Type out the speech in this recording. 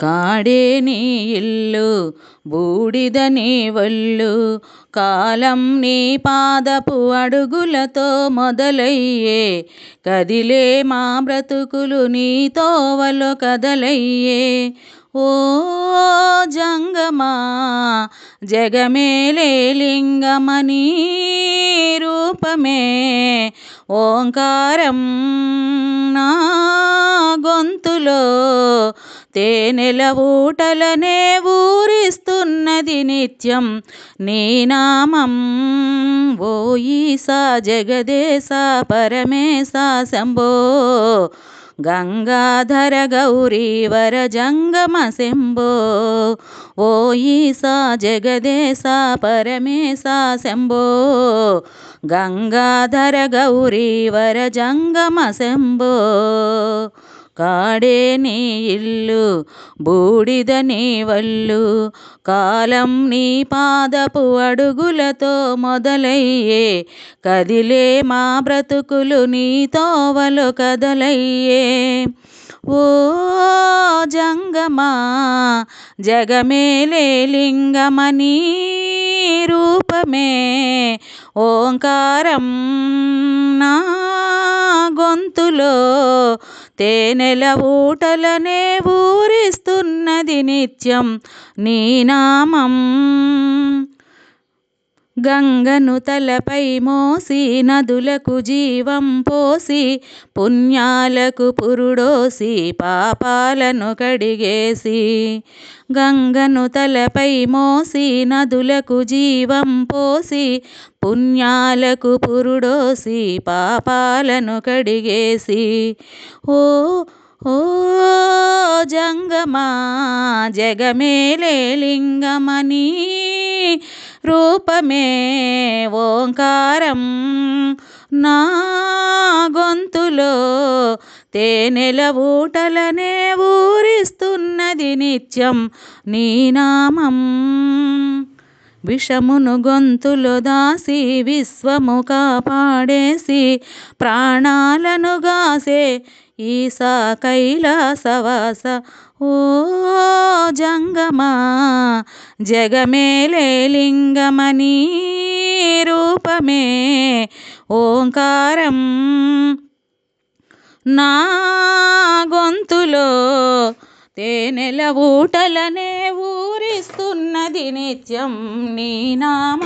కాడే నీ ఇల్లు బూడిద నీ వళ్ళు కాలం నీ పాదపు అడుగులతో మొదలయ్యే కదిలే మా బ్రతుకులు నీ తోవలో కదలయ్యే. ఓ జంగమా జగమేలే లింగమనీ రూపమే ఓంకారం నా గొంతులో తేనెల ఊటలనే ఊరిస్తున్నది నిత్యం నీ నామం. ఓ ఈసా జగదేశ పరమేశ శంభో. గంగాధర గౌరీ వర జంగమ శంభో. ఓ ఈసా జగదేశ పరమేశ శంభో. గంగాధర గౌరీ వర జంగమ శంభో. కాడే నీ ఇల్లు బూడిద నీ వల్లు కాలం నీ పాదపు అడుగులతో మొదలయ్యే కదిలే మా బ్రతుకులు నీ తోవలు కదలయ్యే. ఓ జంగమా జగమేలే లింగమనీ రూపమే ఓంకారం నా గొంతులో తేనెల ఊటలనే ఊరిస్తున్నది నిత్యం నీ నామం. గంగను తలపై మోసి నదులకు జీవం పోసి పుణ్యాలకు పురుడోసి పాపాలను కడిగేసి. గంగను తలపై మోసి నదులకు జీవం పోసి పుణ్యాలకు పురుడోసి పాపాలను కడిగేసి. ఓ ఓ జంగమా జగమేలే లింగమనీ రూపమే ఓంకారం. నా గొంతులో తేనెల ఊటలనే ఊరిస్తున్నది నిత్యం నీ నామం. విషమును గొంతులో దాసి విశ్వము కాపాడేసి ప్రాణాలను గాసే ఈసా కైలాసవాస. ఓ జంగమా జగమేలే లింగమనీ రూపమే. ఓంకారం నా గొంతులో తేనెల ఊటలనే ఊరిస్తున్నది నిత్యం నీ నామ